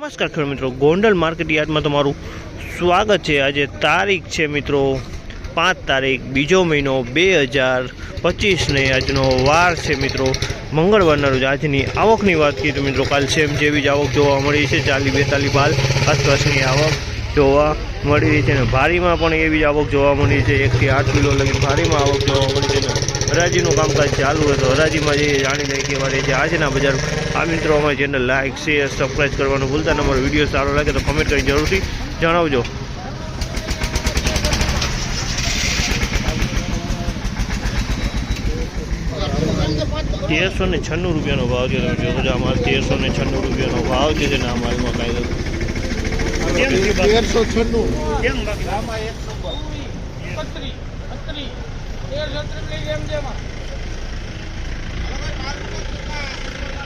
નમસ્કાર ખેડૂત મિત્રો. ગોંડલ માર્કેટ યાર્ડમાં તમારું સ્વાગત છે. આજે તારીખ છે મિત્રો પાંચ તારીખ, બીજો મહિનો બે હજાર પચીસને આજનો વાર છે મિત્રો. મંગળવારના રોજ આજની આવકની વાત કરીએ તો મિત્રો, કાલ સેમ જેવી જ આવક જોવા મળી છે. ચાલી બેતાલી બાલ આસપાસની આવક જોવા મળી રહી છે અને ભારીમાં પણ એવી જ આવક જોવા મળી છે. એકથી આઠ કિલો લગી ભારીમાં આવક જોવા મળી છે હરાજીનું કામકાજ ચાલુ હોય તો હરાજીમાં જે જાણી લઈ કે મારે જે આજના બજાર આ મિત્રો અમારી ચેનલ લાઇક શેર સબસ્ક્રાઈબ કરવાનું ભૂલતા ને અમારો વીડિયો સારો લાગે તો કમેન્ટ કરી જરૂરથી જણાવજો. તેરસો ને છન્નું રૂપિયાનો ભાવ છે તમે જોશો છો અમારે તેરસો ને છન્નું રૂપિયાનો ભાવ છે જેને આ માલમાં કાંઈ તેરસો છન્નું.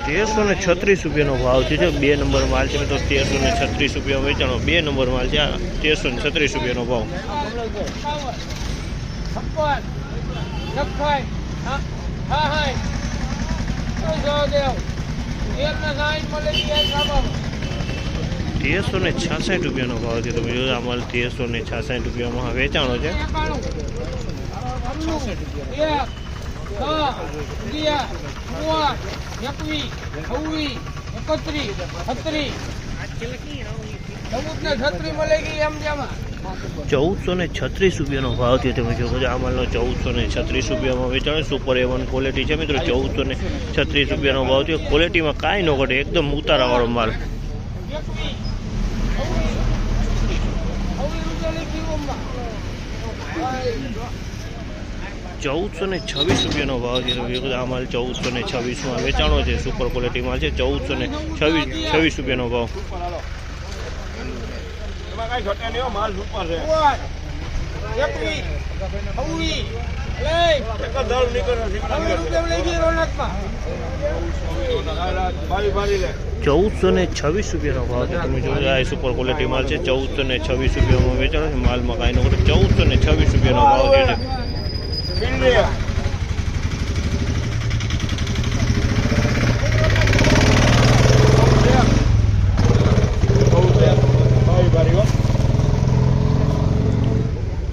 તેરસો ને છત્રીસ રૂપિયાનો ભાવ છે. જો બે નંબર માલ છે તો તેરસો ને છત્રીસ રૂપિયા વેચાણો. બે નંબર માલ છે. આ તેરસો ને છત્રીસ રૂપિયાનો ભાવ. તેરસો ને છાસઠ રૂપિયાનો ભાવ છે. તમે જોયો માલ તેરસો ને છાસઠ રૂપિયામાં વેચાણો છે. ચૌદસો ને છત્રીસ રૂપિયાનો ભાવ છે. તમે જોવો છો આ માલનો ચૌદસો ને છત્રીસ રૂપિયામાં વેચાણો સુપર એવન ક્વોલિટી છે મિત્રો. ચૌદસો ને છત્રીસ રૂપિયાનો ભાવ છે. ક્વોલિટીમાં કાંઈ ન ઘટે. એકદમ ઉતારાવાળો માલ. ચૌદસો ને છવ્વીસ રૂપિયાનો ભાવ છે. આ માલ ચૌદસો ને છવ્વીસમાં વેચાણો છે. સુપર ક્વોલિટી માલ છે. ચૌદસો ને છવ્વીસ છવ્વીસ રૂપિયાનો ભાવ. ચૌદસો ને છવ્વીસ રૂપિયાનો ભાવ છે. તમે જોજો આ સુપર ક્વોલિટી માલ છે. ચૌદસો ને છવ્વીસ રૂપિયામાં વેચાણો છે. માલમાં કાંઈ ન ઘટે ચૌદસો ને છવ્વીસ રૂપિયાનો ભાવ છે.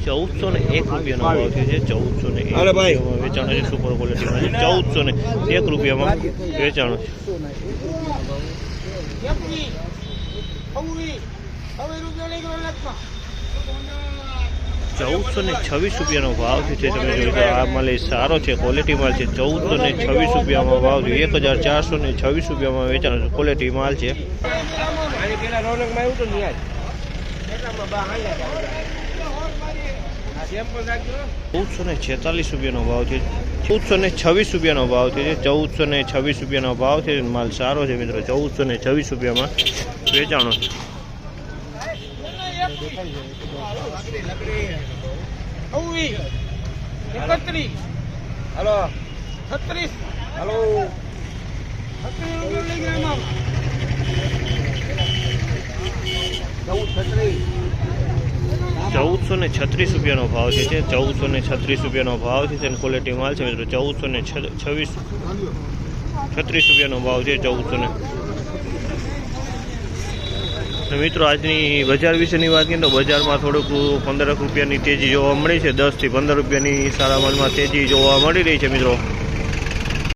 ચૌદસો ને એક રૂપિયાનો ભાવ છે જે ચૌદસો ને એક રૂપિયામાં વેચાણો છે સુપર ક્વોલિટીમાં છે. ચૌદસો ને એક રૂપિયામાં વેચાણો છે. ચૌદસો ને છવ્વીસ રૂપિયાનો ભાવ છે જે તમે જોઈ આ માલ એ સારો છે ક્વોલિટી માલ છે. ચૌદસો ને છવ્વીસ રૂપિયામાં ભાવ છે એક હજાર ચારસો ને છવ્વીસ રૂપિયામાં વેચાણો છે ક્વોલિટી માલ છે. ચૌદસો ને છેતાલીસ રૂપિયાનો ભાવ છે. ચૌદસો ને છવ્વીસ રૂપિયાનો ભાવ છે. ચૌદસો ને છવ્વીસ રૂપિયાનો ભાવ છે. માલ સારો છે મિત્રો. ચૌદસો ને છવ્વીસ રૂપિયામાં વેચાણો છે. એકત્રીસ. હલો. છત્રીસ. હલો. ચૌદસો ને છત્રીસ રૂપિયાનો ભાવ છે તે ચૌદસો ને છત્રીસ રૂપિયાનો ભાવ છે તેની ક્વોલિટી માલ છે મિત્રો. ચૌદસો ને છવ્વીસ છત્રીસ રૂપિયાનો ભાવ છે ચૌદસો ને. મિત્રો, આજની બજાર વિશેની વાત કરીએ તો બજારમાં થોડુંક પંદરક રૂપિયાની તેજી જોવા મળી છે. દસથી પંદર રૂપિયાની સારા માલમાં તેજી જોવા મળી રહી છે મિત્રો.